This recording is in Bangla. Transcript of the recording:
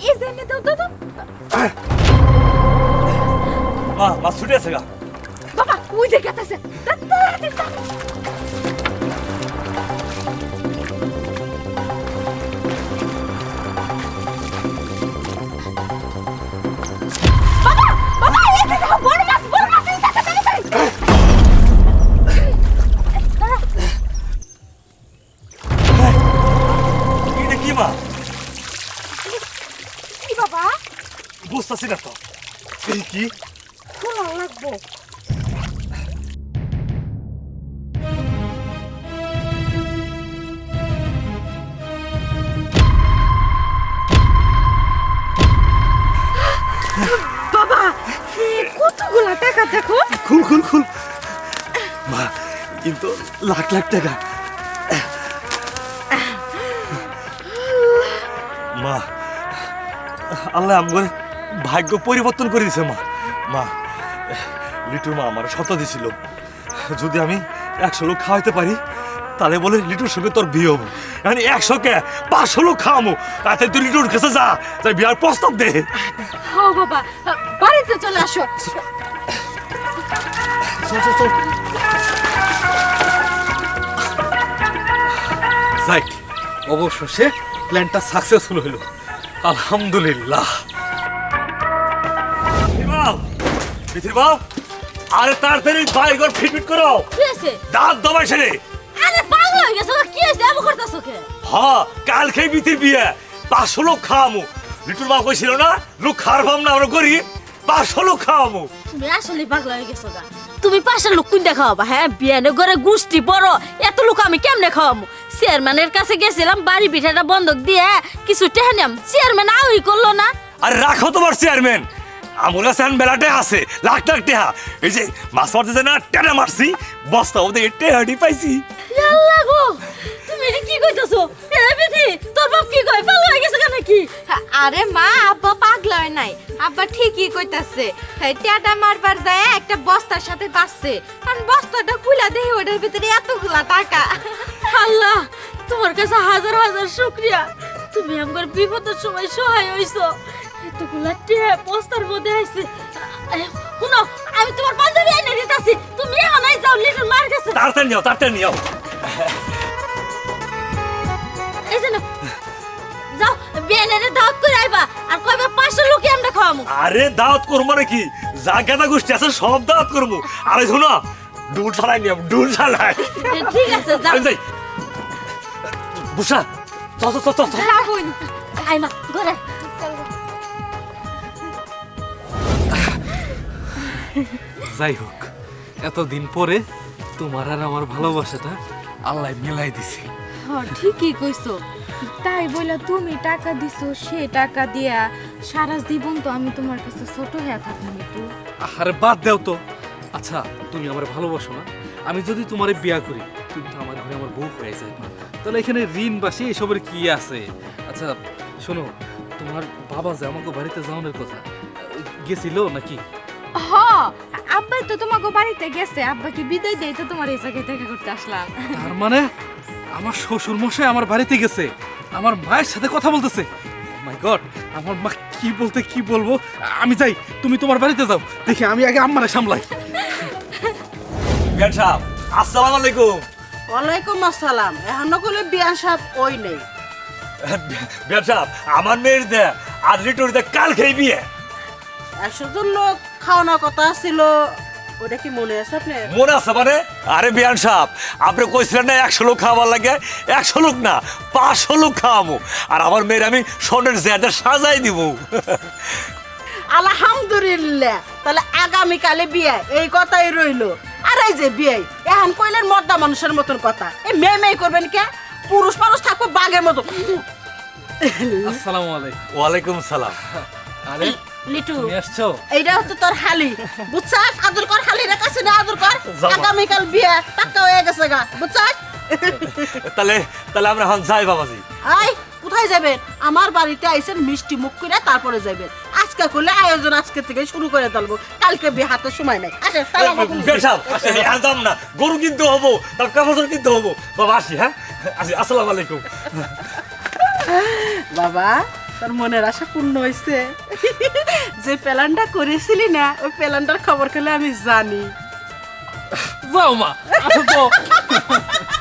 এই যে এনে দাও দাও দাও। মা মা ছুটে আছে গা বাবা ওই যে গেতাছে বুঝতেছি না তো। এই কি? খোলা লাগবো। বাবা কতগুলা টাকা দেখো। খুল খুল খুল। মা কিন্তু লাখ লাখ টাকা। মা আল্লাহ আমার ভাগ্য পরিবর্তন করে দিছে মা। মা লিটুর মা আমার শত দিছিল। যদি আমি একশো লোক খাওয়াইতে পারি তাহলে বলে লিটুর সঙ্গে তোর বিয়ে হব। মানে একশো কে পাঁচশো লোক খাওয়াবো তাতে তুই লিটুর কাছে যা তাই বিয়ার প্রস্তাব দে। হ্যাঁ বাবা বাড়িতে চলে আসো। যাই অবশেষে প্ল্যানটা সাকসেসফুল হলো আলহামদুলিল্লাহ। বিথির বাপ আরে তাড়াতাড়ি বাইর ফিটফিট করো কি আছে দাঁত দবাই সেরে। আরে পাগল হয়ে গেছো কি আছে এমন করতেছো কে? হ কাল খেয়ে বিথির বিয়ে। পাঁচশো লোক খাওয়ামু। লিটুর বাপ কইছিল না লোক খাওয়ার ভাব না আমরা করি পাঁচশো লোক খাওয়ামু। তুমি আসলে পাগল হয়ে গেছো গা। তুমি পাশের লোক কোনটা খাওয়াবা হ্যাঁ? বিয়ানে ঘরে গোষ্ঠী বড় এত লোক আমি কেমনে খাওয়াবো চেয়ারম্যানের কাছে গেছিলাম বাড়ি পিঠাটা বন্ধক দিয়ে কিছু টেহা নিয়াম। চেয়ারম্যান আউই করল না। আর রাখো তোমার চেয়ারম্যান। আমার এখন বেলাটে আছে লাখ লাখ টেহা। এই যে মাছ মারতে যে না টেনে মারছি বস্তা ওদের টেহাটি পাইছি। আল্লাহ গো তুমি এটা কি কইতাছো? এ বিধি তোর বাপ কি কয়? পাগল হয়ে গেছে কেন কি আরে মা আব্বা পাগলা হয় নাই। আব্বা ঠিকই কইতাছে। টেটা মারবার যায় একটা বস্তার সাথে বাঁচছে। কারণ বস্তাটা খুলা দেহি ওটার ভিতরে এতগুলা টাকা। আল্লাহ তোমার কাছে হাজার হাজার শুক্রিয়া। তুমি আমার বিপদের সময় সহায় হইছো। এতগুলা টিয়া পোস্টার মধ্যে আইছে। শুনো আমি তোমার বান্ধবী এনে দিতাছি। তুমি এখানে যাও লিটল মার কাছে। তাড়াতাড়ি নিও তাড়াতাড়ি নিও। এই যে নাও। যাও বিয়ানের দাওয়াত করে আইবা আর কইবা পাঁচশো লোকে আমরা খাওয়ামু। আরে দাওয়াত করব মানে কি? যা গাদা গোষ্ঠী আছে সব দাওয়াত করব। আরে শোনো ডুল ছাড়াই নিয়ম ডুল ছাড়াই। ঠিক আছে যাও। যাই। বুসা চল চল চল চল আইমা ঘরে যাই হোক এতদিন পরে তোমার আর আমার ভালোবাসাটা আল্লাহ মিলাই দিছে। হ্যাঁ ঠিকই কইছো। তাই বলে তুমি টাকা দিছো সে টাকা দিয়া সারা জীবন তো আমি তোমার কাছে ছোট হয়ে থাকব একটু। আরে বাদ দাও তো। আচ্ছা তুমি আমার ভালোবাসো না। আমি যদি তোমারে বিয়া করি তুমি তো আমার ঘরে আমার বউ হয়ে যাবে তাহলে এখানে ঋণ বাসি এসবের কি আছে? আচ্ছা শোনো তোমার বাবা যে আমাকে বাড়িতে যাওয়ানোর কথা গেছিল নাকি? আব্বাই তো তোমাকে বাড়িতে গেছে। আব্বা কি বিদায় দেয় তো তোমার এই জায়গায় দেখা করতে আসলাম। তার মানে আমার শ্বশুর মশাই আমার বাড়িতে গেছে। আমার মায়ের সাথে কথা বলতেছে। মাই গড আমার মা কি বলতে কি বলব? আমি যাই তুমি তোমার বাড়িতে যাও। দেখি আমি আগে আম্মারে সামলাই। বিয়ান সাহেব আসসালামু আলাইকুম। ওয়ালাইকুম আসসালাম। এখন করলে বিয়ান সাহেব ওই নেই? বিয়ান সাহেব আমার মেয়ের দে আর লিটুর দে কাল খেয়ে বিয়ে। একশো জন লোক খাওয়ানোর কথা ছিল। ওটা কি মনে আছে আপনার? মনে আছে মানে? আরে বিয়ান সাহেব আপনি কইছিলেন না একশো লোক খাওয়াবার লাগে? একশো লোক না পাঁচশো লোক খাওয়াবো আর আমার মেয়ের আমি স্বর্ণের জেয়াটা সাজাই দিব আলহামদুলিল্লাহ তাহলে আগামীকালে বিয়ে এই কথাই রইল। আর এই যে বিয়ে এখন কইলেন মর্দা মানুষের মতন কথা। এই মেয়ে মেয়ে করবেন কে? পুরুষ মানুষ থাকব বাঘের মতো। আসসালামু আলাইকুম। ওয়ালাইকুম সালাম। আরে লিটু আসছো? এইটা হচ্ছে তোর হালি। বুঝছাস? আদর কর হালি রে কাছে না আদর কর? যাব। আগামীকাল বিয়ে টাকা হয়ে গেছে গা। বুঝছাস? তাহলে তাহলে আমরা এখন যাই বাবাজি। আই কোথায় যাবেন? আমার বাড়িতে আইসেন মিষ্টি মুখ করে তারপরে যাবেন আজকে করলে আয়োজন আজকে থেকে শুরু করে তুলবো কালকে বিয়ে হাতে সময় নাই। আসেন তাহলে না। গরু কিনতে হব তার কাপড় কিনতে হব। বাবা আসি হ্যাঁ? আসি আসসালামু আলাইকুম। বাবা তোর মনের আশা পূর্ণ হয়েছে যে প্ল্যানটা করেছিলি না, ওই প্ল্যানটার খবর খেলে আমি জানি। যাও মা